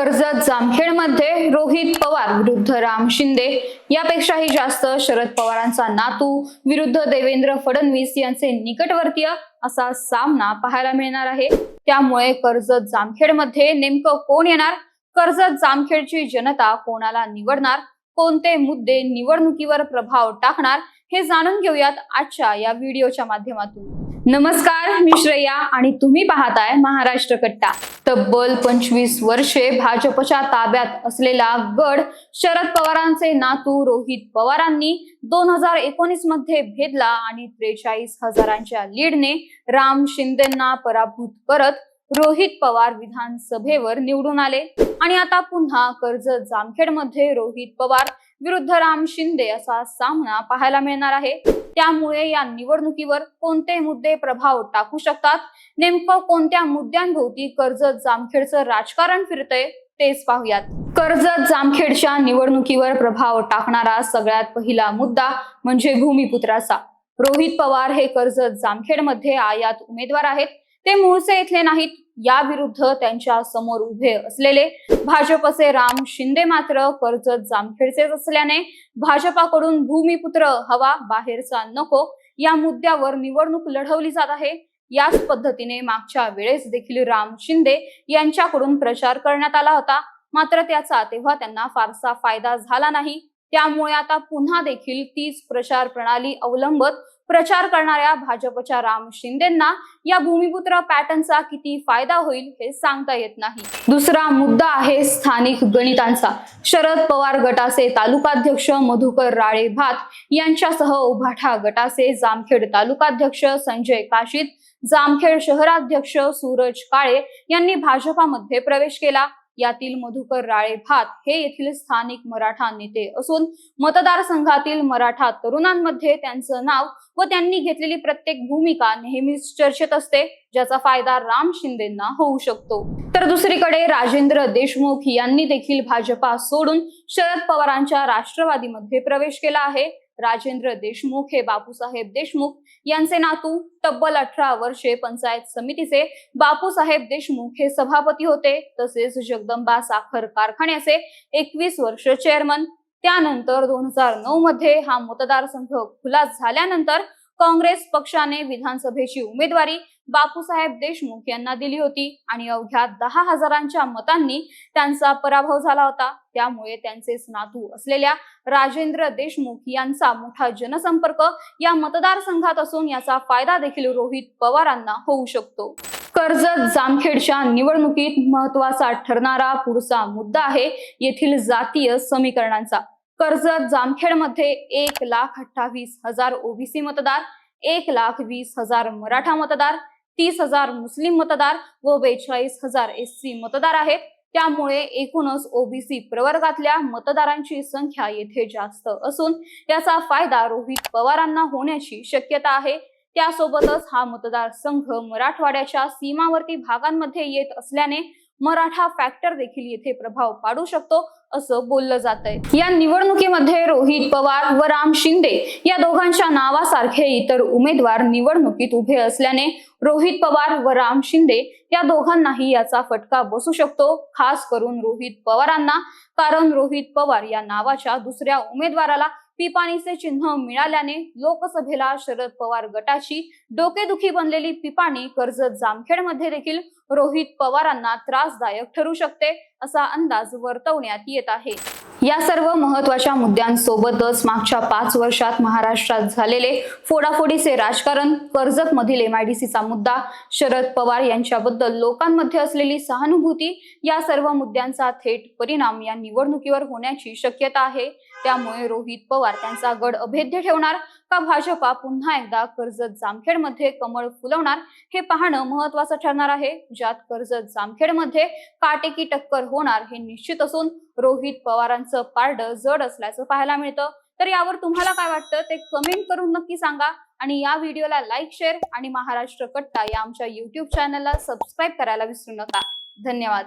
कर्जत जामखेडमध्ये रोहित पवार विरुद्ध राम शिंदे. यापेक्षाही जास्त शरद पवारांचा नातू विरुद्ध देवेंद्र फडणवीस यांचे निकटवर्तीय असा सामना पाहायला मिळणार आहे. त्यामुळे कर्जत जामखेडमध्ये नेमकं कोण येणार? कर्जत जामखेडची जनता कोणाला निवडणार? कोणते मुद्दे निवडणुकीवर प्रभाव टाकणार? हे जाणून घेऊयात आजच्या या व्हिडिओच्या माध्यमातून. नमस्कार मी श्रेया आणि तुम्ही पाहताय महाराष्ट्र कट्टा. तब्बल पंचवीस वर्षे भाजपच्या ताब्यात असलेला गड शरद पवारांचे नातू रोहित पवारांनी दोन हजार एकोणीसमध्ये भेदला आणि त्रेचाळीस हजारांच्या लीडने राम शिंदेना पराभूत करत रोहित पवार विधानसभेवर निवडून आले. आणि आता पुन्हा कर्ज जामखेडमध्ये रोहित पवार विरुद्ध राम शिंदे असा सामना पाहायला मिळणार आहे. त्यामुळे या निवडणुकीवर कोणते मुद्दे प्रभाव टाकू शकतात? नेमकं कोणत्या मुद्द्यांभोवती कर्जत जामखेडचं राजकारण फिरतंय तेच पाहूयात. कर्जत जामखेडच्या निवडणुकीवर प्रभाव टाकणारा सगळ्यात पहिला मुद्दा म्हणजे भूमिपुत्राचा. रोहित पवार हे कर्जत जामखेडमध्ये आयात उमेदवार आहेत. ते मूळचे इथले नाहीत. याविरुद्ध त्यांच्यासमोर उभे असलेले भाजपचे राम शिंदे मात्र कर्जत जामखेडचेच असल्याने भाजपाकडून भूमिपुत्र हवा बाहेरचा नको. या मुद्द्यावर निवडणूक लढवली जात आहे. याच पद्धतीने मागच्या वेळेस देखील राम शिंदे यांच्याकडून प्रचार करण्यात आला होता. मात्र त्याचा तेव्हा त्यांना फारसा फायदा झाला नाही. त्यामुळे आता पुन्हा देखील तीच प्रचार प्रणाली अवलंबत प्रचार करणाऱ्या भाजपच्या राम शिंदेना या भूमिपुत्र पॅटर्नचा किती फायदा होईल हे सांगता येत नाही. दुसरा मुद्दा आहे स्थानिक गणितांचा. शरद पवार गटाचे तालुकाध्यक्ष मधुकर राळे भात यांच्यासह उभाठा गटाचे जामखेड तालुकाध्यक्ष संजय काशीद जामखेड शहराध्यक्ष सूरज काळे यांनी भाजपामध्ये प्रवेश केला. यातील मधुकर राळे भात हे येथील स्थानिक मराठा नेते असून मतदारसंघातील मराठा तरुणांमध्ये त्यांचं नाव व त्यांनी घेतलेली प्रत्येक भूमिका नेहमीच चर्चेत असते ज्याचा फायदा राम शिंदेना होऊ शकतो. तर दुसरीकडे राजेंद्र देशमुख यांनी देखील भाजपा सोडून शरद पवारांच्या राष्ट्रवादीमध्ये प्रवेश केला आहे. राजेंद्र देशमुख हे बापूसाहेब देशमुख यांचे नातू तब्बल अठरा वर्षे पंचायत समितीचे बापूसाहेब देशमुख हे सभापती होते. तसेच जगदंबा साखर कारखान्याचे एकवीस वर्ष चेअरमन त्यानंतर दोन हजार नऊ मध्ये हा मतदारसंघ खुला झाल्यानंतर काँग्रेस पक्षाने विधानसभेची उमेदवारी बापूसाहेब देशमुख यांना दिली होती आणि अवघ्या दहा हजारांच्या मतांनी त्यांचा पराभव झाला होता. त्यामुळे त्यांचेच नातू असलेल्या राजेंद्र देशमुख यांचा मोठा जनसंपर्क या मतदारसंघात असून याचा फायदा देखील रोहित पवारांना होऊ शकतो. कर्जत जामखेडच्या निवडणुकीत महत्त्वाचा ठरणारा पुढचा मुद्दा आहे येथील जातीय समीकरणांचा. कर्जत जामखेडमध्ये एक लाख अठ्ठावीस हजार ओबीसी मतदार एक लाख वीस हजार मराठा मतदार तीस हजार मुस्लिम मतदार व बेचाळीस हजार एस सी मतदार आहेत. त्यामुळे एकूणच ओबीसी प्रवर्गातल्या मतदारांची संख्या येथे जास्त असून याचा फायदा रोहित पवारांना होण्याची शक्यता आहे. त्यासोबतच हा मतदारसंघ मराठवाड्याच्या सीमावर्ती भागांमध्ये येत असल्याने मराठा फॅक्टर देखील येथे प्रभाव पाडू शकतो. असं बोललं जात आहे या निवडणुकीमध्ये रोहित पवार व राम शिंदे या दोघांच्या नावासारखे इतर उमेदवार निवडणुकीत उभे असल्याने रोहित पवार व राम शिंदे या दोघांनाही याचा फटका बसू शकतो खास करून रोहित पवारांना. कारण रोहित पवार या नावाच्या दुसऱ्या उमेदवाराला पिपाणीचे चिन्ह मिळाल्याने लोकसभेला शरद पवार गटाची डोकेदुखी बनलेली पिपाणी कर्जत जामखेडमध्ये देखील रोहित पवारांना त्रासदायक ठरू शकते. असा अंदाज वर्तवण्यात येत आहे. या सर्व महत्त्वाच्या मुद्द्यांसोबतच मागच्या पाच वर्षात महाराष्ट्रात झालेले फोडाफोडीचे राजकारण कर्जत मधील एमआयडीसीचा मुद्दा शरद पवार यांच्याबद्दल लोकांमध्ये असलेली सहानुभूती या सर्व मुद्द्यांचा थेट परिणाम या निवडणुकीवर होण्याची शक्यता आहे. त्यामुळे रोहित पवार त्यांचा गड अभेद्य ठेवणार का भाजपा पुन्हा एकदा कर्जत जामखेडमध्ये कमळ फुलवणार हे पाहणं महत्वाचं ठरणार आहे. ज्यात कर्जत जामखेडमध्ये काटेकी टक्कर होणार हे निश्चित असून रोहित पवारांचं पारड जड असल्याचं पाहायला मिळतं. तर यावर तुम्हाला काय वाटतं ते कमेंट करून नक्की सांगा आणि या व्हिडिओला लाईक शेअर आणि महाराष्ट्र कट्टा या आमच्या युट्यूब चॅनलला सबस्क्राईब करायला विसरू नका. धन्यवाद.